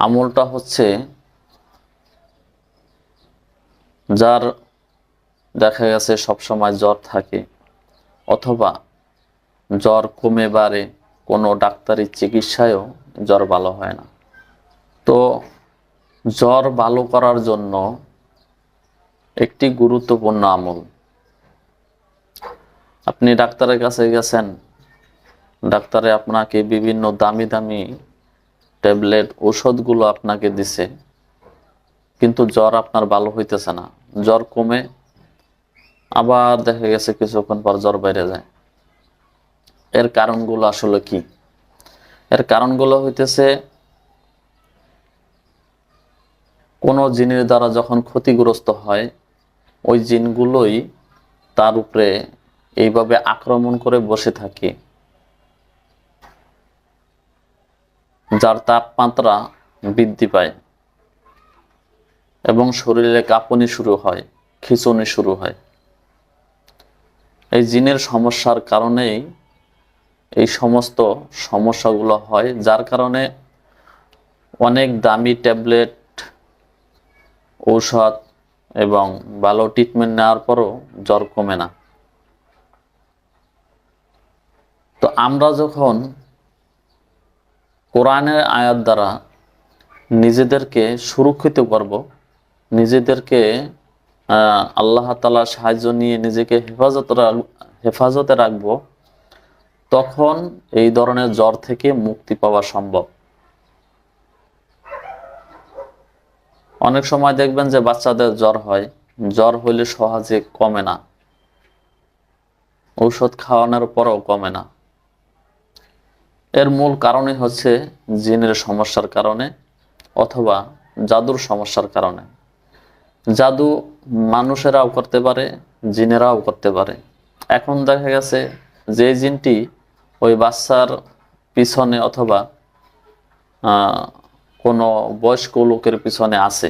আমলটা হচ্ছে যার দেখা গেছে সবসময় জ্বর থাকে অথবা জ্বর কমে বাড়ে, কোনো ডাক্তারি চিকিৎসায়ও জ্বর ভালো হয় না। তো জ্বর ভালো করার জন্য একটি গুরুত্বপূর্ণ আমল। আপনি ডাক্তারের কাছে গেছেন, ডাক্তারে আপনাকে বিভিন্ন দামি দামি ট্যাবলেট ওষুধগুলো আপনাকে দিছে। কিন্তু জ্বর আপনার ভালো হইতেছে না। জ্বর কমে, আবার দেখা গেছে কিছুক্ষণ পর জ্বর বাইরে যায়। এর কারণগুলো আসলে কি? এর কারণগুলো হইতেছে, কোনো জিনের দ্বারা যখন ক্ষতিগ্রস্ত হয়, ওই জিনগুলোই তার উপরে এইভাবে আক্রমণ করে বসে থাকে। যার তাপমাত্রা বৃদ্ধি পায় এবং শরীরে কাঁপনি শুরু হয়, খিচুনি শুরু হয়। এই জিনের সমস্যার কারণেই এই সমস্ত সমস্যাগুলো হয়, যার কারণে অনেক দামি ট্যাবলেট, ঔষধ এবং ভালো ট্রিটমেন্ট নেওয়ার পরও জ্বর কমে না। তো আমরা যখন কোরআনের আয়াত দ্বারা নিজেদেরকে সুরক্ষিত করব, নিজেদেরকে আল্লাহ তালা সাহায্য নিয়ে নিজেকে হেফাজত হেফাজতে রাখব, তখন এই ধরনের জ্বর থেকে মুক্তি পাওয়া সম্ভব। অনেক সময় দেখবেন যে বাচ্চাদের জ্বর হয়, জ্বর হইলে সহজে কমে না। ঔষধ খাওয়ানোর পরও কমে না। এর মূল কারণই হচ্ছে জিনের সমস্যার কারণে অথবা জাদুর সমস্যার কারণে। জাদু মানুষেরাও করতে পারে, জিনেরাও করতে পারে। এখন দেখা গেছে যে জিনটি ওই বাচ্চার পিছনে অথবা কোনো বয়স্ক লোকের পিছনে আছে।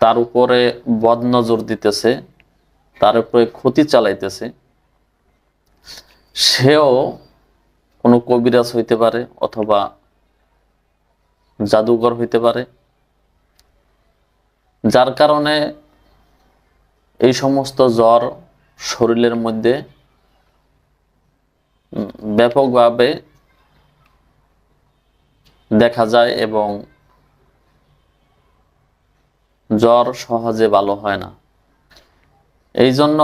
তার উপরে বদনজর দিতেছে, তার উপরে ক্ষতি চালাইতেছে। সেও কোনো কবিরাজ হইতে পারে অথবা জাদুঘর হইতে পারে। যার কারণে এই সমস্ত জ্বর শরীরের মধ্যে ব্যাপকভাবে দেখা যায় এবং জ্বর সহজে ভালো হয় না। এই জন্য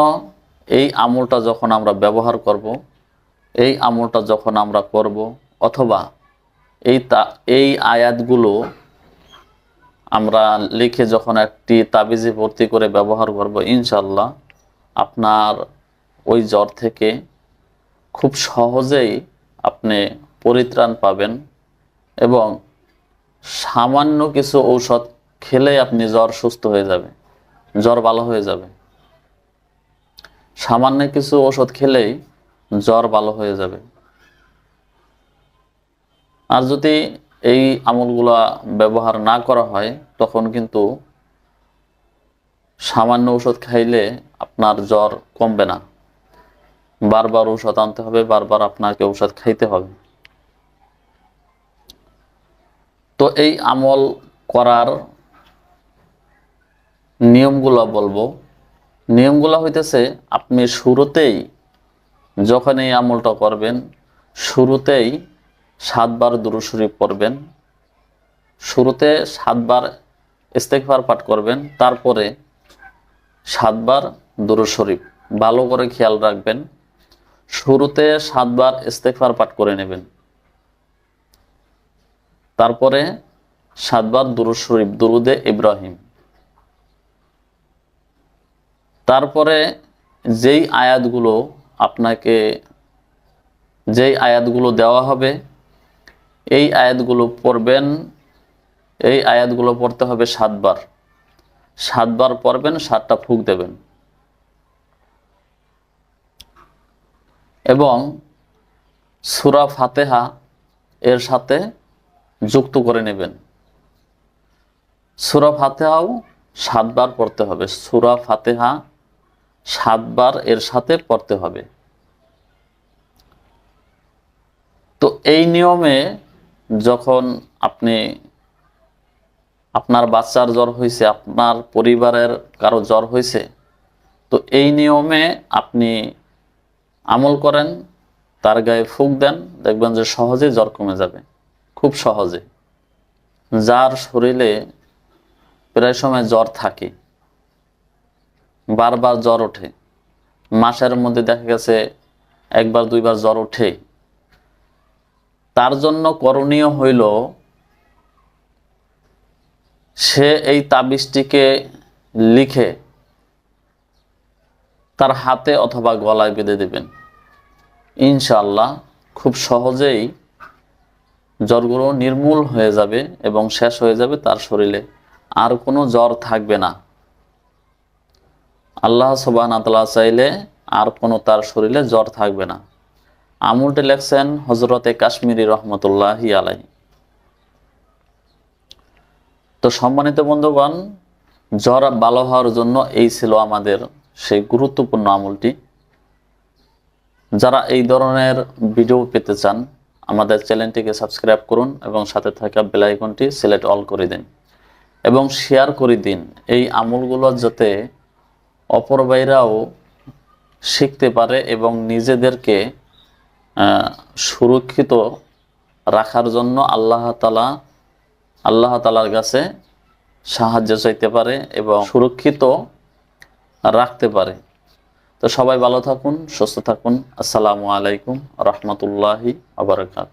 এই আমলটা যখন আমরা ব্যবহার করব এই আমলটা যখন আমরা করব, অথবা এই তা, এই আয়াতগুলো আমরা লিখে যখন একটি তাবিজে ভর্তি করে ব্যবহার করব ইনশাল্লাহ আপনার ওই জ্বর থেকে খুব সহজেই আপনি পরিত্রাণ পাবেন এবং সামান্য কিছু ঔষধ খেলে আপনি জ্বর সুস্থ হয়ে যাবে, জ্বর ভালো হয়ে যাবে। সামান্য কিছু ওষুধ খেলেই জ্বর ভালো হয়ে যাবে। আর যদি এই আমলগুলা ব্যবহার না করা হয়, তখন কিন্তু সামান্য ওষুধ খাইলে আপনার জ্বর কমবে না। বারবার ঔষধ আনতে হবে, বারবার আপনাকে ঔষধ খাইতে হবে। তো এই আমল করার নিয়মগুলো বলব। নিয়মগুলো হইতেছে, আপনি শুরুতেই যখন এই আমলটা করবেন, শুরুতেই সাতবার দুরুশরীফ পড়বেন, শুরুতে সাতবার ইস্তেকবার পাঠ করবেন, তারপরে সাতবার দুরুশরীফ ভালো করে খেয়াল রাখবেন, শুরুতে সাতবার ইস্তেকবার পাঠ করে নেবেন, তারপরে সাতবার দুরুদ শরীফ, দুরুদে ইব্রাহিম। তারপরে যেই আয়াতগুলো আপনাকে যেই আয়াতগুলো দেওয়া হবে, এই আয়াতগুলো পড়বেন, এই আয়াতগুলো পড়তে হবে সাতবার। সাতবার পড়বেন, সাতটা ফুক দেবেন। এবং সুরা ফাতেহা এর সাথে যুক্ত করে নেবেন। সুরা ফাতেহাও সাতবার পড়তে হবে। সুরা ফাতেহা সাতবার এর সাথে পড়তে হবে। তো এই নিয়মে যখন আপনি, আপনার বাচ্চার জ্বর হয়েছে আপনার পরিবারের কারও জ্বর হয়েছে তো এই নিয়মে আপনি আমল করেন, তার গায়ে ফুক দেন, দেখবেন যে সহজে জ্বর কমে যাবে। খুব সহজে। যার শরীরে প্রায় সময় জ্বর থাকে। বারবার জ্বর ওঠে। মাসের মধ্যে দেখা গেছে একবার, দুইবার জ্বর ওঠে। তার জন্য করণীয় হইল, সে এই তাবিজটিকে লিখে তার হাতে অথবা গলায় বেঁধে দেবেন। ইনশাল্লাহ খুব সহজেই জ্বরগুলো নির্মূল হয়ে যাবে এবং শেষ হয়ে যাবে তার শরীরে। আর কোনো জ্বর থাকবে না। আল্লাহ সোবান আতলা চাইলে আর কোনো তার শরীরে জ্বর থাকবে না। আমুলটি লেখছেন হজরতে কাশ্মীরি রহমতুল্লাহি আলাই তো সম্মানিত বন্ধুগণ, জ্বর ভালো হওয়ার জন্য এই ছিল আমাদের সেই গুরুত্বপূর্ণ আমলটি। যারা এই ধরনের ভিডিও পেতে চান, আমাদের চ্যানেলটিকে সাবস্ক্রাইব করুন এবং সাথে থাকা বেলাইকনটি সিলেক্ট অল করে দিন। এবং শেয়ার করে দিন এই আমলগুলো যাতে অপর বাইরাও শিখতে পারে এবং নিজেদেরকে সুরক্ষিত রাখার জন্য আল্লাহ তালা আল্লাহ তালার কাছে সাহায্য চাইতে পারে এবং সুরক্ষিত রাখতে পারে। তো সবাই ভালো থাকুন, সুস্থ থাকুন। আসসালামু আলাইকুম রহমতুল্লাহি আবরকাত